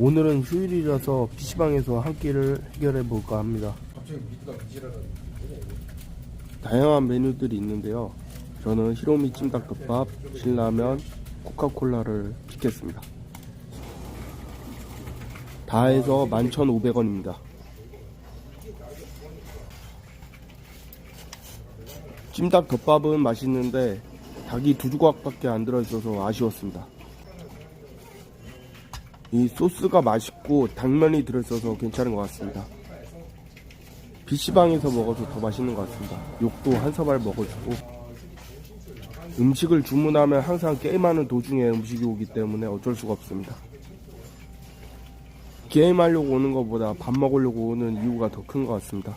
오늘은 휴일이라서 PC방에서 한 끼를 해결해 볼까 합니다. 다양한 메뉴들이 있는데요. 저는 히로미 찜닭덮밥, 신라면, 코카콜라를 시켰습니다. 다 해서 11,500원입니다. 찜닭 덮밥은 맛있는데 닭이 두 조각밖에 안 들어있어서 아쉬웠습니다. 이 소스가 맛있고 당면이 들어있어서 괜찮은 것 같습니다. PC방에서 먹어서 더 맛있는 것 같습니다. 욕도 한 사발 먹어주고 음식을 주문하면 항상 게임하는 도중에 음식이 오기 때문에 어쩔 수가 없습니다. 게임하려고 오는 것보다 밥 먹으려고 오는 이유가 더 큰 것 같습니다.